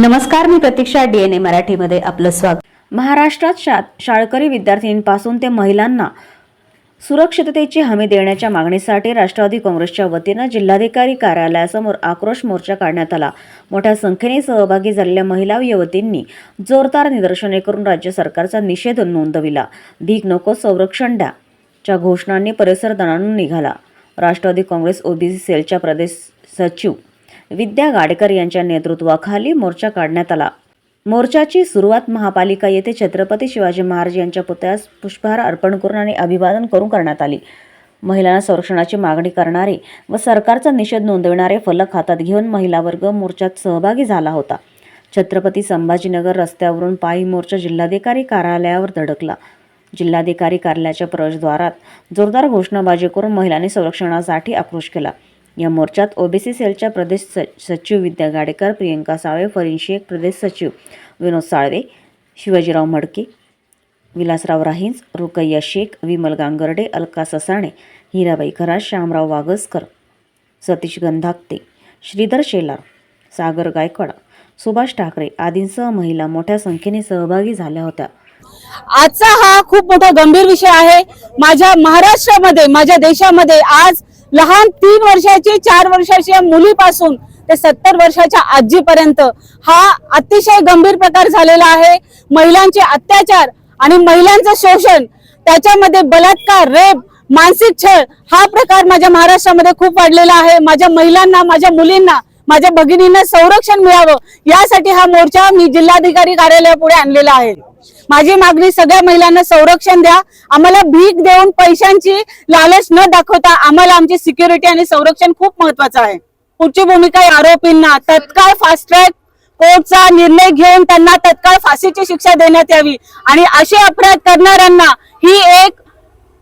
नमस्कार मी प्रतीक्षा डीएनए मराठीमध्ये आपलं स्वागत. महाराष्ट्रात शा शाळकरी विद्यार्थिनींपासून ते महिलांना सुरक्षिततेची हमी देण्याच्या मागणीसाठी राष्ट्रवादी काँग्रेसच्या वतीनं जिल्हाधिकारी कार्यालयासमोर आक्रोश मोर्चा काढण्यात आला. मोठ्या संख्येने सहभागी झालेल्या महिला युवतींनी जोरदार निदर्शने करून राज्य सरकारचा निषेध नोंदविला. भीक नको संरक्षण द्या च्या घोषणांनी परिसर दणाणून निघाला. राष्ट्रवादी काँग्रेस ओबीसी सेलच्या प्रदेश सचिव विद्या गाडकर यांच्या नेतृत्वाखाली मोर्चा काढण्यात आला. मोर्चाची सुरुवात महापालिका येथे छत्रपती शिवाजी महाराज यांच्या पुतळ्यास पुष्पहार अर्पण करून आणि अभिवादन करून करण्यात आली. महिलांना संरक्षणाची मागणी करणारे व सरकारचा निषेध नोंदविणारे फलक हातात घेऊन महिला वर्ग मोर्चात सहभागी झाला होता. छत्रपती संभाजीनगर रस्त्यावरून पायी मोर्चा जिल्हाधिकारी कार्यालयावर धडकला. जिल्हाधिकारी कार्यालयाच्या प्रवेशद्वारात जोरदार घोषणाबाजी करून महिलांनी संरक्षणासाठी आक्रोश केला. या मोर्चात ओबीसी सेलच्या प्रदेश सचिव विद्या गाडेकर प्रियंका साळवे फरीन शेख प्रदेश सचिव विनोद साळवे शिवाजीराव मडके विलासराव राहींज रुकय्या शेख विमल गांगर्डे अलका ससाणे हिराबाई खराज श्यामराव वागसकर सतीश गंधाकते श्रीधर शेलार सागर गायकवाड सुभाष ठाकरे आदींसह महिला मोठ्या संख्येने सहभागी झाल्या होत्या. आजचा हा खूप मोठा गंभीर विषय आहे. माझ्या महाराष्ट्रामध्ये माझ्या देशामध्ये आज लहान तीन वर्षाची चार वर्षाच्या मुलीपासून ते सत्तर वर्षाच्या आजीपर्यंत हा अतिशय गंभीर प्रकार झालेला आहे. महिलांचे अत्याचार आणि महिलांचं शोषण त्याच्यामध्ये बलात्कार रेप मानसिक छळ हा प्रकार माझ्या महाराष्ट्रामध्ये खूप वाढलेला आहे. माझ्या महिलांना माझ्या मुलींना माझ्या भगिनींना संरक्षण मिळावं यासाठी हा मोर्चा मी जिल्हाधिकारी कार्यालयापुढे आणलेला आहे. माझी मागणी सगळ्या महिलांना संरक्षण द्या. आम्हाला भीक देऊन पैशांची लालच न दाखवता आम्हाला आमची सिक्युरिटी आणि संरक्षण खूप महत्वाचं आहे. पुढची भूमिका आरोपींना तत्काळ फास्ट ट्रॅक कोर्टचा निर्णय घेऊन त्यांना तत्काळ फाशीची शिक्षा देण्यात यावी. आणि असे अपराध करणाऱ्यांना ही एक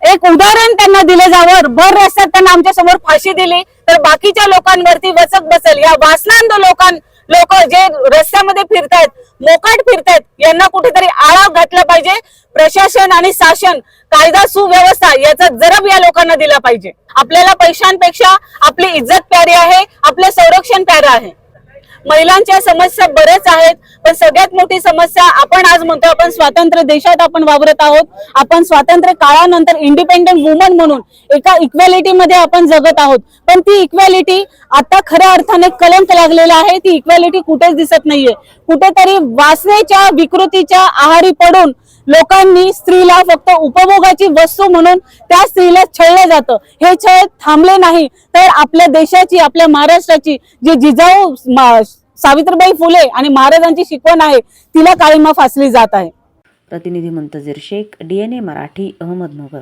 एक उदाहरण त्यांना दिलं जावं. भर रस्त्यात त्यांना आमच्यासमोर फाशी दिली तर बाकीच्या लोकांवरती वचक बसेल. या वासनांद लोकां लोक जे रस्त्यामध्ये फिरतायत मोकाट फिरतायत यांना कुठेतरी आळा घातला पाहिजे. प्रशासन आणि शासन कायदा सुव्यवस्था याचा जरब या लोकांना दिला पाहिजे. आपल्याला पैशांपेक्षा आपली इज्जत प्यारी आहे आपलं संरक्षण प्यारं आहे. महिलांच्या समस्या बरेच आहेत पण सगळ्यात मोठी समस्या आपण आज म्हणतो आपण स्वातंत्र्य देशात आपण वावरत आहोत. आपण स्वातंत्र्य काळानंतर इंडिपेंडंट वुमन म्हणून एका इक्वॅलिटी मध्ये आपण जगत आहोत. पण ती इक्वॅलिटी आता खऱ्या अर्थाने कलंक लागलेला आहे ती इक्वॅलिटी कुठेच दिसत नाहीये. कुठेतरी वासनेच्या विकृतीच्या आहारी पडून लोकांनी स्त्रीला फक्त उपभोगाची वस्तू म्हणून त्या स्त्रीला छळलं जातं. हे छळ थांबले नाही. तर आपल्या देशाची आपल्या महाराष्ट्राची जी जिजाऊ सावित्रीबाई फुले आणि महाराजांची शिकवण आहे तिला काळीमा फासली जात आहे. प्रतिनिधी मुंतजीर शेख डीएनए मराठी अहमदनगर.